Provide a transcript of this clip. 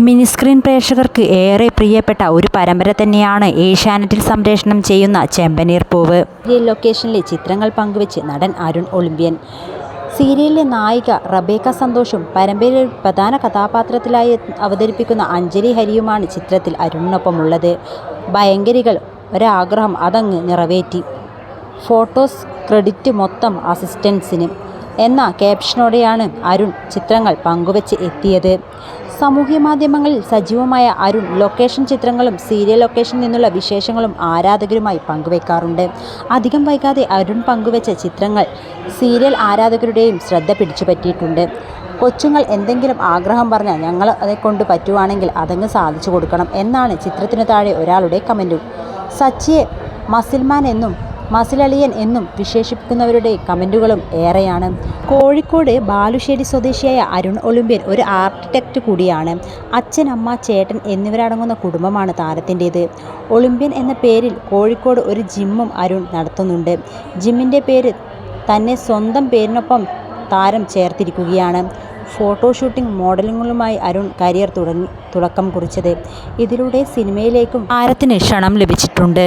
Mini screen പ്രേക്ഷകർക്ക് ഏറെ പ്രിയപ്പെട്ട ഒരു പരമ്പര തന്നെയാണ് ഏഷ്യാനെറ്റിൽ സംപ്രേഷണം ചെയ്യുന്ന ചെമ്പനീർ പൂവ്. ലൊക്കേഷനിലെ ചിത്രങ്ങൾ പങ്കുവച്ച് നടൻ അരുൺ ഒളിമ്പ്യൻ. സീരിയലിലെ നായിക റബേക്ക സന്തോഷും പരമ്പരയിൽ പ്രധാന കഥാപാത്രത്തിലായി അവതരിപ്പിക്കുന്ന അഞ്ജലി ഹരിയുമാണ് ചിത്രത്തിൽ അരുണിനൊപ്പമുള്ളത്. ഭയങ്കരികൾ ഒരാഗ്രഹം അതങ്ങ് നിറവേറ്റി. ഫോട്ടോസ് ക്രെഡിറ്റ് മൊത്തം അസിസ്റ്റൻസിന്. എന്ന ക്യാപ്ഷനോടെയാണ് അരുൺ ചിത്രങ്ങൾ പങ്കുവച്ച് എത്തിയത്. സാമൂഹ്യ മാധ്യമങ്ങളിൽ സജീവമായ അരുൺ ലൊക്കേഷൻ ചിത്രങ്ങളും സീരിയൽ ലൊക്കേഷനിൽ നിന്നുള്ള വിശേഷങ്ങളും ആരാധകരുമായി പങ്കുവെക്കാറുണ്ട്. അധികം വൈകാതെ അരുൺ പങ്കുവച്ച ചിത്രങ്ങൾ സീരിയൽ ആരാധകരുടെയും ശ്രദ്ധ പിടിച്ചുപറ്റിയിട്ടുണ്ട്. കൊച്ചുങ്ങൾ എന്തെങ്കിലും ആഗ്രഹം പറഞ്ഞാൽ ഞങ്ങൾ അതെ കൊണ്ട് പറ്റുവാണെങ്കിൽ അതങ്ങ് സാധിച്ചു കൊടുക്കണം എന്നാണ് ചിത്രത്തിന് താഴെ ഒരാളുടെ കമന്റും സച്ചിയെ മസിൽമാൻ എന്നും മസിലളിയൻ എന്നും വിശേഷിപ്പിക്കുന്നവരുടെ കമന്റുകളും ഏറെയാണ്. കോഴിക്കോട് ബാലുശ്ശേരി സ്വദേശിയായ അരുൺ ഒളിമ്പ്യൻ ഒരു ആർക്കിടെക്റ്റ് കൂടിയാണ്. അച്ഛൻ അമ്മ ചേട്ടൻ എന്നിവരടങ്ങുന്ന കുടുംബമാണ് താരത്തിന്റേത്. ഒളിമ്പ്യൻ എന്ന പേരിൽ കോഴിക്കോട് ഒരു ജിമ്മും അരുൺ നടത്തുന്നുണ്ട്. ജിമ്മിന്റെ പേര് തന്നെ സ്വന്തം പേരിനൊപ്പം താരം ചേർത്തിരിക്കുകയാണ്. ഫോട്ടോഷൂട്ടിംഗ് മോഡലിങ്ങുകളുമായി അരുൺ കരിയർ തുടങ്ങി തുടക്കം കുറിച്ചത്. ഇതിലൂടെ സിനിമയിലേക്കും താരത്തിന് ക്ഷണം ലഭിച്ചിട്ടുണ്ട്.